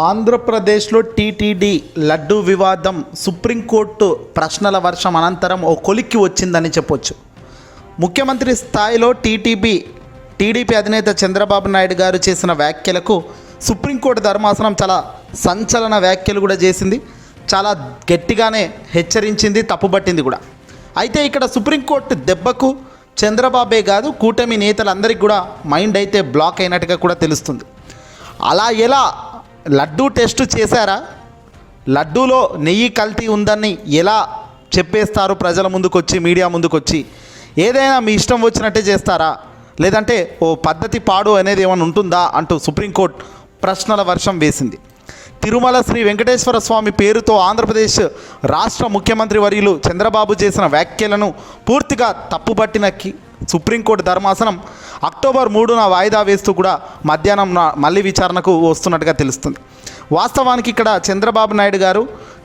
ఆంధ్రప్రదేశ్లో టీటీడీ లడ్డు వివాదం సుప్రీంకోర్టు ప్రశ్నల వర్షం అనంతరం ఓ కొలిక్కి వచ్చిందని చెప్పొచ్చు. ముఖ్యమంత్రి స్థాయిలో టీటీబీ టీడీపీ అధినేత చంద్రబాబు నాయుడు గారు చేసిన వ్యాఖ్యలకు సుప్రీంకోర్టు ధర్మాసనం చాలా సంచలన వ్యాఖ్యలు కూడా చేసింది. చాలా గట్టిగానే హెచ్చరించింది తప్పుబట్టింది కూడా. అయితే ఇక్కడ సుప్రీంకోర్టు దెబ్బకు చంద్రబాబే కాదు కూటమి నేతలందరికీ కూడా మైండ్ అయితే బ్లాక్ అయినట్టుగా కూడా తెలుస్తుంది. అలా ఎలా లడ్డూ టెస్ట్ చేశారా? లడ్డూలో నెయ్యి కల్తీ ఉందని ఎలా చెప్పేస్తారు ప్రజల ముందుకొచ్చి మీడియా ముందుకొచ్చి? ఏదైనా మీ ఇష్టం వచ్చినట్టే చేస్తారా? లేదంటే ఓ పద్ధతి పాడు అనేది ఏమైనా ఉంటుందా అంటూ సుప్రీంకోర్టు ప్రశ్నల వర్షం వేసింది. తిరుమల శ్రీ వెంకటేశ్వర స్వామి పేరుతో ఆంధ్రప్రదేశ్ రాష్ట్ర ముఖ్యమంత్రి వర్యులు చంద్రబాబు చేసిన వ్యాఖ్యలను పూర్తిగా తప్పుబట్టిన సుప్రీంకోర్టు ధర్మాసనం అక్టోబర్ మూడున వాయిదా వేస్తూ కూడా మధ్యాహ్నం మళ్ళీ విచారణకు వస్తున్నట్టుగా తెలుస్తుంది. వాస్తవానికి ఇక్కడ చంద్రబాబు నాయుడు గారు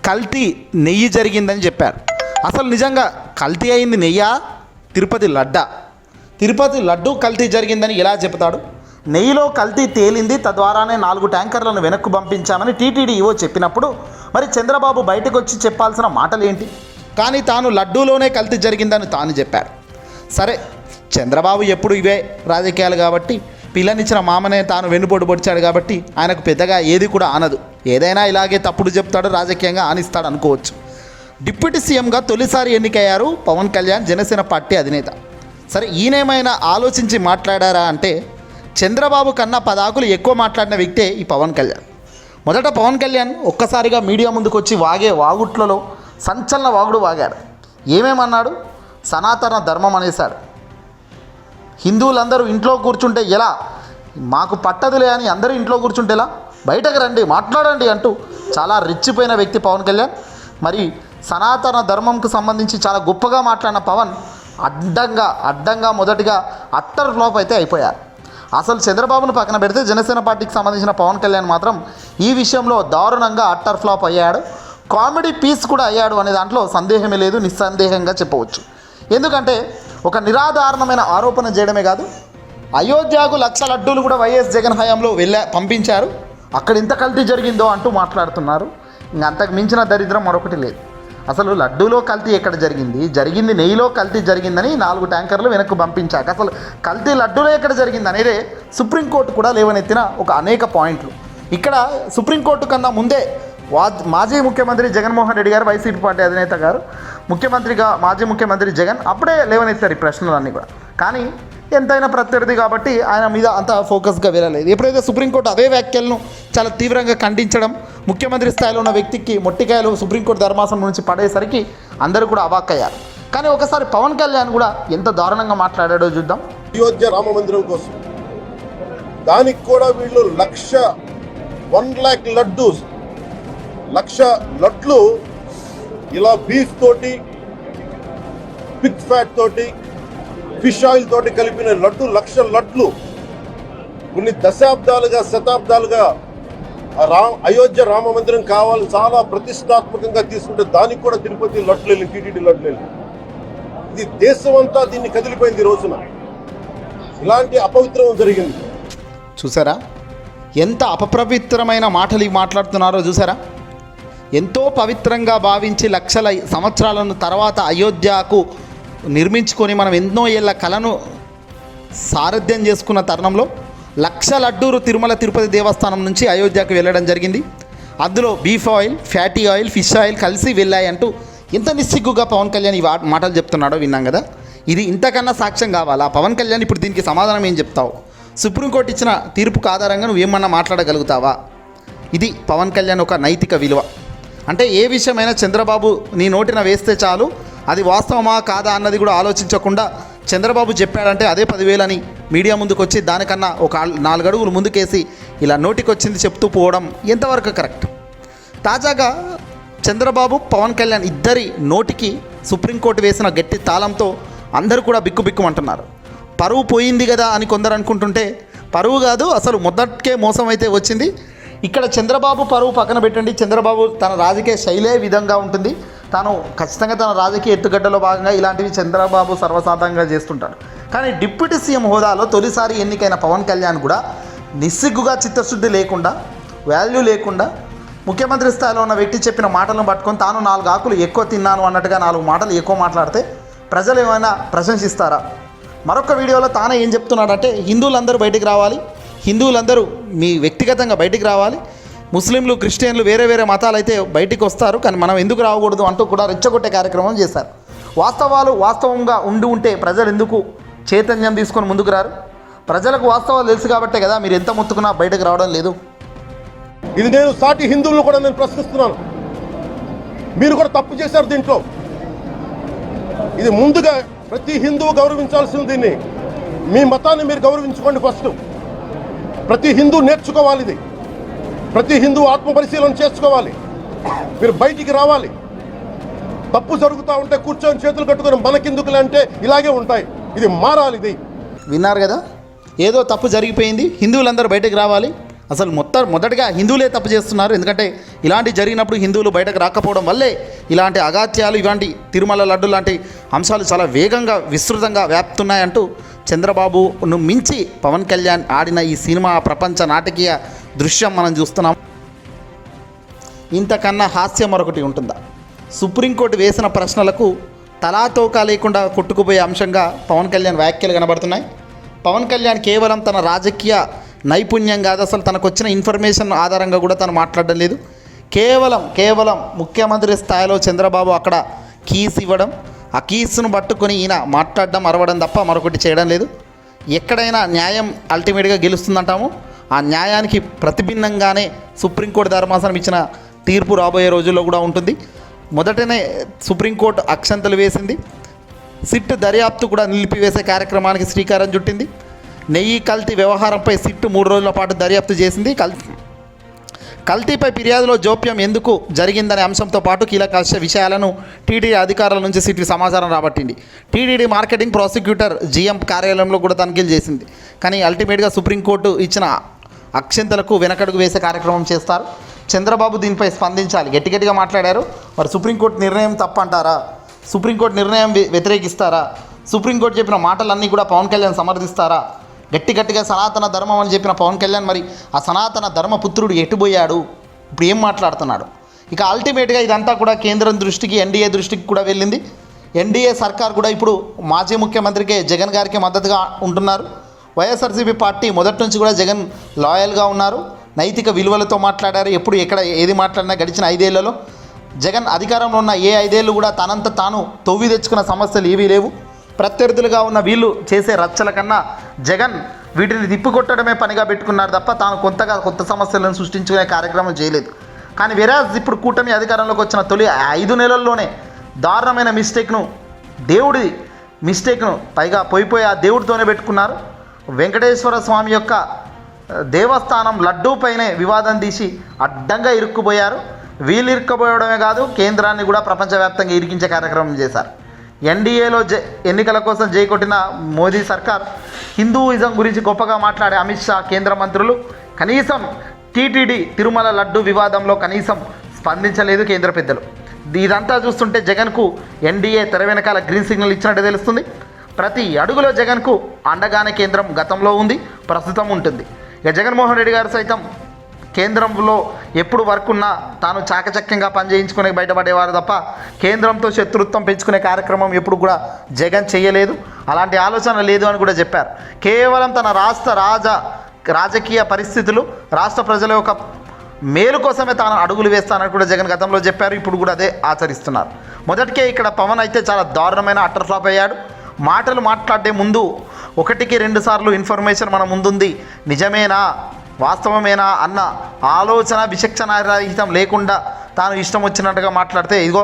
కల్తీ నెయ్యి జరిగిందని చెప్పారు. అసలు నిజంగా కల్తీ అయింది నెయ్యా? తిరుపతి లడ్డా? తిరుపతి లడ్డు కల్తీ జరిగిందని ఎలా చెబుతాడు? నెయ్యిలో కల్తీ తేలింది తద్వారానే నాలుగు ట్యాంకర్లను వెనక్కు పంపించామని టీటీడీ ఈవో చెప్పినప్పుడు మరి చంద్రబాబు బయటకు వచ్చి చెప్పాల్సిన మాటలు ఏంటి కానీ తాను లడ్డూలోనే కల్తీ జరిగిందని తాను చెప్పారు సరే చంద్రబాబు ఎప్పుడు ఇవే రాజకీయాలు కాబట్టి పిల్లనిచ్చిన మామనే తాను వెన్నుపోటు పొడిచాడు కాబట్టి ఆయనకు పెద్దగా ఏది కూడా అనదు. ఏదైనా ఇలాగే తప్పుడు చెప్తాడు రాజకీయంగా ఆనిస్తాడు అనుకోవచ్చు. డిప్యూటీ సీఎంగా తొలిసారి ఎన్నికయ్యారు పవన్ కళ్యాణ్ జనసేన పార్టీ అధినేత. సరే ఈయనేమైనా ఆలోచించి మాట్లాడారా అంటే చంద్రబాబు కన్నా పదాకులు ఎక్కువ మాట్లాడిన వ్యక్తే ఈ పవన్ కళ్యాణ్. మొదట పవన్ కళ్యాణ్ ఒక్కసారిగా మీడియా ముందుకు వచ్చి వాగే వాగుట్లలో సంచలన వాగుడు వాగాడు. ఏమేమన్నాడు? సనాతన ధర్మం అనేశాడు. హిందువులందరూ ఇంట్లో కూర్చుంటే ఎలా? మాకు పట్టదులే అని అందరూ ఇంట్లో కూర్చుంటే ఎలా బయటకు రండి మాట్లాడండి అంటూ చాలా రెచ్చిపోయిన వ్యక్తి పవన్ కళ్యాణ్. మరి సనాతన ధర్మంకు సంబంధించి చాలా గొప్పగా మాట్లాడిన పవన్ అడ్డంగా అడ్డంగా మొదటిగా అట్టర్ ఫ్లాప్ అయితే అయిపోయారు అసలు చంద్రబాబును పక్కన పెడితే జనసేన పార్టీకి సంబంధించిన పవన్ కళ్యాణ్ మాత్రం ఈ విషయంలో దారుణంగా అట్టర్ ఫ్లాప్ అయ్యాడు. కామెడీ పీస్ కూడా అయ్యాడు అనే దాంట్లో సందేహమే లేదు నిస్సందేహంగా చెప్పవచ్చు. ఎందుకంటే ఒక నిరాధారణమైన ఆరోపణ చేయడమే కాదు అయోధ్యకు లక్ష లడ్డూలు కూడా వైఎస్ జగన్ హయాంలో వెళ్ళా పంపించారు. అక్కడ ఇంత కల్తీ జరిగిందో అంటూ మాట్లాడుతున్నారు. ఇంక అంతకు మించిన దరిద్రం మరొకటి లేదు. అసలు లడ్డూలో కల్తీ ఎక్కడ జరిగింది? జరిగింది నెయ్యిలో కల్తీ జరిగిందని నాలుగు ట్యాంకర్లు వెనక్కు పంపించాక అసలు కల్తీ లడ్డూలో ఎక్కడ జరిగింది అనేదే సుప్రీంకోర్టు కూడా లేవనెత్తిన ఒక అనేక పాయింట్లు. ఇక్కడ సుప్రీంకోర్టు కన్నా ముందే మాజీ ముఖ్యమంత్రి జగన్మోహన్ రెడ్డి గారు వైసీపీ పార్టీ అధినేత గారు ముఖ్యమంత్రిగా మాజీ ముఖ్యమంత్రి జగన్ అప్పుడే లేవనెత్తారు ఈ ప్రశ్నలన్నీ కూడా. కానీ ఎంతైనా ప్రత్యర్థి కాబట్టి ఆయన మీద అంత ఫోకస్గా వెళ్ళలేదు. ఎప్పుడైతే సుప్రీంకోర్టు అదే వ్యాఖ్యలను చాలా తీవ్రంగా ఖండించడం ముఖ్యమంత్రి స్థాయిలో ఉన్న వ్యక్తికి మొట్టికాయలు సుప్రీంకోర్టు ధర్మాసనం నుంచి పడేసరికి అందరూ కూడా అవాక్కయ్యారు. కానీ ఒకసారి పవన్ కళ్యాణ్ కూడా ఎంత దారుణంగా మాట్లాడాడో చూద్దాం. అయోధ్య రామ మందిరం కోసం దానికి కూడా వీళ్ళు లక్ష వన్ ల్యాక్ లడ్డూస్ లక్ష లట్లు ఇలా బీఫ్ తోటి పిక్ ఫ్యాట్ తోటి ఫిష్ ఆయిల్ తోటి కలిపిన లడ్డు లక్ష లడ్లు కొన్ని దశాబ్దాలుగా శతాబ్దాలుగా రామ అయోధ్య రామ మందిరం కావాలి చాలా ప్రతిష్టాత్మకంగా తీసుకుంటే దానికి కూడా తిరుపతి లడ్లు వెళ్ళి టీటీడీ లడ్లు వెళ్ళి. ఇది దేశం అంతా దీన్ని కదిలిపోయింది రోజున. ఇలాంటి అపవిత్రం జరిగింది. చూసారా? ఎంత అపప్రవిత్రమైన మాటలు మాట్లాడుతున్నారో చూసారా? ఎంతో పవిత్రంగా భావించి లక్షల సంవత్సరాలను తర్వాత అయోధ్యకు నిర్మించుకొని మనం ఎన్నో ఏళ్ళ కళను సారథ్యం చేసుకున్న తరుణంలో లక్ష లడ్డూరు తిరుమల తిరుపతి దేవస్థానం నుంచి అయోధ్యకు వెళ్ళడం జరిగింది. అందులో beef oil fatty oil fish oil కలిసి వెళ్ళాయి అంటూ ఎంత నిస్సిగ్గుగా పవన్ కళ్యాణ్ ఈ మాటలు చెప్తున్నాడో విన్నాం కదా? ఇది ఇంతకన్నా సాక్ష్యం కావాలా? పవన్ కళ్యాణ్ ఇప్పుడు దీనికి సమాధానం ఏం చెప్తావు? సుప్రీంకోర్టు ఇచ్చిన తీర్పుకు ఆధారంగా నువ్వేమన్నా మాట్లాడగలుగుతావా? ఇది పవన్ కళ్యాణ్ ఒక నైతిక విలువ. అంటే ఏ విషయమైనా చంద్రబాబు నీ నోటిన వేస్తే చాలు. అది వాస్తవమా కాదా అన్నది కూడా ఆలోచించకుండా చంద్రబాబు చెప్పాడంటే అదే పదివేలని మీడియా ముందుకు వచ్చి దానికన్నా ఒక నాలుగడుగులు నాలుగు అడుగులు ముందుకేసి ఇలా నోటికొచ్చింది చెప్తూ పోవడం ఎంతవరకు కరెక్ట్? తాజాగా చంద్రబాబు పవన్ కళ్యాణ్ ఇద్దరి నోటికి సుప్రీంకోర్టు వేసిన గట్టి తాళంతో అందరూ కూడా బిక్కుబిక్కుమంటున్నారు. పరువు పోయింది కదా అని కొందరు అనుకుంటుంటే పరువు కాదు అసలు మొదటికే మోసం అయితే వచ్చింది ఇక్కడ చంద్రబాబు పరువు పక్కన పెట్టండి. చంద్రబాబు తన రాజకీయ శైలే విధంగా ఉంటుంది. తాను ఖచ్చితంగా తన రాజకీయ ఎత్తుగడ్డలో భాగంగా ఇలాంటివి చంద్రబాబు సర్వసాధారణంగా చేస్తుంటాడు. కానీ డిప్యూటీ సీఎం హోదాలో తొలిసారి ఎన్నికైన పవన్ కళ్యాణ్ కూడా నిస్సిగ్గుగా చిత్తశుద్ధి లేకుండా వాల్యూ లేకుండా ముఖ్యమంత్రి స్థాయిలో ఉన్న వ్యక్తి చెప్పిన మాటలను పట్టుకొని తాను నాలుగు ఆకులు ఎక్కువ తిన్నాను అన్నట్టుగా నాలుగు మాటలు ఎక్కువ మాట్లాడితే ప్రజలు ఏమైనా ప్రశంసిస్తారా? మరొక వీడియోలో తానే ఏం చెప్తున్నాడంటే హిందువులందరూ బయటికి రావాలి. హిందువులందరూ మీ వ్యక్తిగతంగా బయటికి రావాలి. ముస్లింలు క్రిస్టియన్లు వేరే వేరే మతాలు అయితే బయటికి వస్తారు. కానీ మనం ఎందుకు రాకూడదు అంటూ కూడా రెచ్చగొట్టే కార్యక్రమం చేశారు. వాస్తవాలు వాస్తవంగా ఉండి ఉంటే ప్రజలు ఎందుకు చైతన్యం తీసుకొని ముందుకు రారు? ప్రజలకు వాస్తవాలు తెలుసు కాబట్టే కదా మీరు ఎంత ముత్తుకున్నా బయటకు రావడం లేదు. ఇది నేను సాటి హిందువులను కూడా నేను ప్రశ్నిస్తున్నాను. మీరు కూడా తప్పు చేశారు దీంట్లో. ఇది ముందుగా ప్రతి హిందువు గౌరవించాల్సింది దీన్ని. మీ మతాన్ని మీరు గౌరవించుకోండి ఫస్ట్. ప్రతి హిందూ నేర్చుకోవాలి ఇది ప్రతి హిందూ ఆత్మ పరిశీలన చేసుకోవాలి. మీరు బయటికి రావాలి. తప్పు జరుగుతూ ఉంటే కూర్చొని చేతులు కట్టుకొని మనకెందుకులే అంటే ఇలాగే ఉంటాయి. ఇది మారాలి ఇది. విన్నారు కదా? ఏదో తప్పు జరిగిపోయింది హిందువులందరూ బయటకు రావాలి. అసలు మొత్తం మొదటగా హిందువులే తప్పు చేస్తున్నారు. ఎందుకంటే ఇలాంటి జరిగినప్పుడు హిందువులు బయటకు రాకపోవడం వల్లే ఇలాంటి అగాత్యాలు ఇలాంటి తిరుమల లడ్డు లాంటి అంశాలు చాలా వేగంగా విస్తృతంగా వ్యాప్తున్నాయంటూ చంద్రబాబును మించి పవన్ కళ్యాణ్ ఆడిన ఈ సినిమా ప్రపంచ నాటకీయ దృశ్యం మనం చూస్తున్నాం. ఇంతకన్నా హాస్యం మరొకటి ఉంటుందా? సుప్రీంకోర్టు వేసిన ప్రశ్నలకు తలాతోకా లేకుండా కొట్టుకుపోయే అంశంగా పవన్ కళ్యాణ్ వ్యాఖ్యలు కనబడుతున్నాయి. పవన్ కళ్యాణ్ కేవలం తన రాజకీయ నైపుణ్యం కాదు అసలు తనకు వచ్చిన ఇన్ఫర్మేషన్ ఆధారంగా కూడా తను మాట్లాడడం లేదు. కేవలం కేవలం ముఖ్యమంత్రి స్థాయిలో చంద్రబాబు అక్కడ కీస్ ఇవ్వడం ఆ కీస్ను పట్టుకొని ఈయన మాట్లాడడం అరవడం తప్ప మరొకటి చేయడం లేదు. ఎక్కడైనా న్యాయం అల్టిమేట్గా గెలుస్తుందంటాము? ఆ న్యాయానికి ప్రతిభిన్నంగానే సుప్రీంకోర్టు ధర్మాసనం ఇచ్చిన తీర్పు రాబోయే రోజుల్లో కూడా ఉంటుంది. మొదటనే సుప్రీంకోర్టు అక్షంతలు వేసింది. సిట్ దర్యాప్తు కూడా నిలిపివేసే కార్యక్రమానికి శ్రీకారం చుట్టింది. నెయ్యి కల్తీ వ్యవహారంపై సిట్ మూడు రోజుల పాటు దర్యాప్తు చేసింది. కల్తీ కల్తీపై ఫిర్యాదులో జోప్యం ఎందుకు జరిగిందనే అంశంతో పాటు కీలక విషయాలను టీడీ అధికారుల నుంచి సిటీ సమాచారం రాబట్టింది. టీడీడీ మార్కెటింగ్ ప్రాసిక్యూటర్ జీఎం కార్యాలయంలో కూడా తనిఖీలు చేసింది. కానీ అల్టిమేట్గా సుప్రీంకోర్టు ఇచ్చిన అక్షంతలకు వెనకడుగు వేసే కార్యక్రమం చేస్తారు. చంద్రబాబు దీనిపై స్పందించాలి. గట్టి గట్టిగా మాట్లాడారు. మరి సుప్రీంకోర్టు నిర్ణయం తప్పంటారా? సుప్రీంకోర్టు నిర్ణయం వ్యతిరేకిస్తారా? సుప్రీంకోర్టు చెప్పిన మాటలన్నీ కూడా పవన్ కళ్యాణ్ సమర్థిస్తారా? గట్టి గట్టిగా సనాతన ధర్మం అని చెప్పిన పవన్ కళ్యాణ్ మరి ఆ సనాతన ధర్మపుత్రుడు ఎటుపోయాడు? ఇప్పుడు ఏం మాట్లాడుతున్నాడు? ఇక అల్టిమేట్గా ఇదంతా కూడా కేంద్రం దృష్టికి ఎన్డీఏ దృష్టికి కూడా వెళ్ళింది. ఎన్డీఏ సర్కార్ కూడా ఇప్పుడు మాజీ ముఖ్యమంత్రికే జగన్ గారికి మద్దతుగా ఉంటున్నారు. వైఎస్ఆర్సీపీ పార్టీ మొదటి నుంచి కూడా జగన్ లాయల్గా ఉన్నారు. నైతిక విలువలతో మాట్లాడారు. ఎప్పుడు ఎక్కడ ఏది మాట్లాడినా గడిచిన ఐదేళ్ళలో. జగన్ అధికారంలో ఉన్న ఏ ఐదేళ్ళు కూడా తనంత తాను తొవ్వి తెచ్చుకున్న సమస్యలు ఏవీ లేవు. ప్రత్యర్థులుగా ఉన్న వీళ్ళు చేసే రచ్చల కన్నా జగన్ వీటిని తిప్పికొట్టడమే పనిగా పెట్టుకున్నారు తప్ప తాను కొంతగా కొత్త సమస్యలను సృష్టించుకునే కార్యక్రమం చేయలేదు. కానీ వెరాజ్ ఇప్పుడు కూటమి అధికారంలోకి వచ్చిన తొలి ఐదు నెలల్లోనే దారుణమైన మిస్టేక్ను దేవుడి మిస్టేక్ను పైగా పోయిపోయి ఆ దేవుడితోనే పెట్టుకున్నారు. వెంకటేశ్వర స్వామి యొక్క దేవస్థానం లడ్డూ పైనే వివాదం తీసి అడ్డంగా ఇరుక్కుపోయారు. వీళ్ళు ఇరుక్కుపోవడమే కాదు కేంద్రాన్ని కూడా ప్రపంచవ్యాప్తంగా ఇరికించే కార్యక్రమం చేశారు. ఎన్డీఏలో జ ఎన్నికల కోసం జై కొట్టిన మోదీ సర్కార్ హిందూయిజం గురించి గొప్పగా మాట్లాడే అమిత్ షా కేంద్ర మంత్రులు కనీసం టీటీడీ తిరుమల లడ్డు వివాదంలో కనీసం స్పందించలేదు కేంద్ర పెద్దలు. ఇదంతా చూస్తుంటే జగన్కు ఎన్డీఏ తెర వెనకాల గ్రీన్ సిగ్నల్ ఇచ్చినట్టు తెలుస్తుంది. ప్రతి అడుగులో జగన్కు అండగానే కేంద్రం గతంలో ఉంది ప్రస్తుతం ఉంటుంది. ఇక జగన్మోహన్ రెడ్డి గారు సైతం కేంద్రంలో ఎప్పుడు వర్క్ ఉన్నా తాను చాకచక్యంగా పనిచేయించుకునే బయటపడేవారు తప్ప కేంద్రంతో శత్రుత్వం పెంచుకునే కార్యక్రమం ఎప్పుడు కూడా జగన్ చేయలేదు. అలాంటి ఆలోచన లేదు అని కూడా చెప్పారు. కేవలం తన రాష్ట్ర రాజ రాజకీయ పరిస్థితులు రాష్ట్ర ప్రజల యొక్క మేలు కోసమే తాను అడుగులు వేస్తానని కూడా జగన్ గతంలో చెప్పారు. ఇప్పుడు కూడా అదే ఆచరిస్తున్నారు. మొదటికే ఇక్కడ పవన్ అయితే చాలా దారుణమైన అట్టర్ ఫ్లాప్ అయ్యాడు. మాటలు మాట్లాడే ముందు ఒకటికి రెండు సార్లు ఇన్ఫర్మేషన్ మన ముందుంది. నిజమేనా? వాస్తవమేనా అన్న ఆలోచన విచక్షణారహితం లేకుండా తాను ఇష్టం వచ్చినట్టుగా మాట్లాడితే ఇదిగో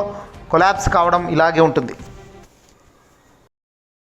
కొలాప్స్ కావడం ఇలాగే ఉంటుంది.